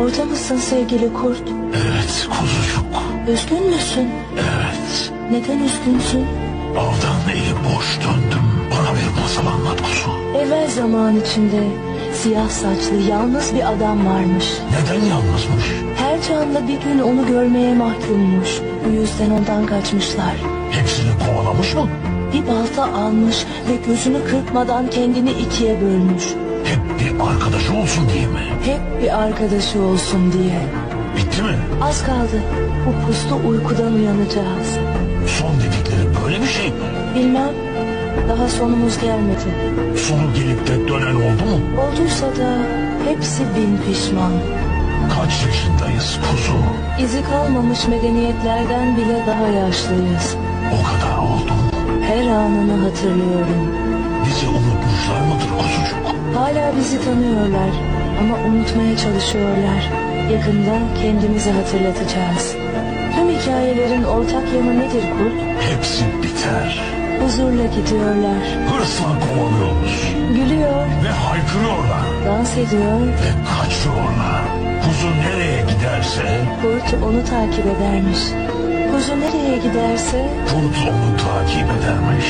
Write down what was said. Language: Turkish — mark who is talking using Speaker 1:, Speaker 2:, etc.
Speaker 1: Orada mısın sevgili kurt?
Speaker 2: Evet kuzucuk.
Speaker 1: Üzgün müsün?
Speaker 2: Evet.
Speaker 1: Neden üzgünsün?
Speaker 2: Avdan eli boş döndüm. Bana bir masal anlat kuzu.
Speaker 1: Evvel zaman içinde siyah saçlı yalnız bir adam varmış.
Speaker 2: Neden yalnızmış?
Speaker 1: Her canlı bir gün onu görmeye mahkummuş. Bu yüzden ondan kaçmışlar.
Speaker 2: Hepsini kovalamış mı?
Speaker 1: Bir balta almış ve gözünü kırpmadan kendini ikiye bölmüş.
Speaker 2: Hep bir arkadaşı olsun diye mi?
Speaker 1: Hep bir arkadaşı olsun diye.
Speaker 2: Bitti mi?
Speaker 1: Az kaldı. Bu puslu uykudan uyanacağız.
Speaker 2: Son dedikleri böyle bir şey mi?
Speaker 1: Bilmem. Daha sonumuz gelmedi.
Speaker 2: Sonu gelip de dönen oldu mu?
Speaker 1: Olduysa da hepsi bin pişman.
Speaker 2: Kaç yaşındayız kuzu?
Speaker 1: İzi kalmamış medeniyetlerden bile daha yaşlıyız.
Speaker 2: O kadar oldu mu?
Speaker 1: Her anını hatırlıyorum. Hala bizi tanıyorlar ama unutmaya çalışıyorlar. Yakında kendimizi hatırlatacağız. Tüm hikayelerin ortak yanı nedir kurt?
Speaker 2: Hepsi biter.
Speaker 1: Huzurla gidiyorlar.
Speaker 2: Hırsla kovalıyoruz.
Speaker 1: Gülüyor,
Speaker 2: Ve haykırıyorlar.
Speaker 1: dans ediyor.
Speaker 2: Ve kaçıyorlar. Kuzu nereye giderse
Speaker 1: Kurt onu takip edermiş. Kuzu nereye giderse
Speaker 2: kurt onu takip edermiş.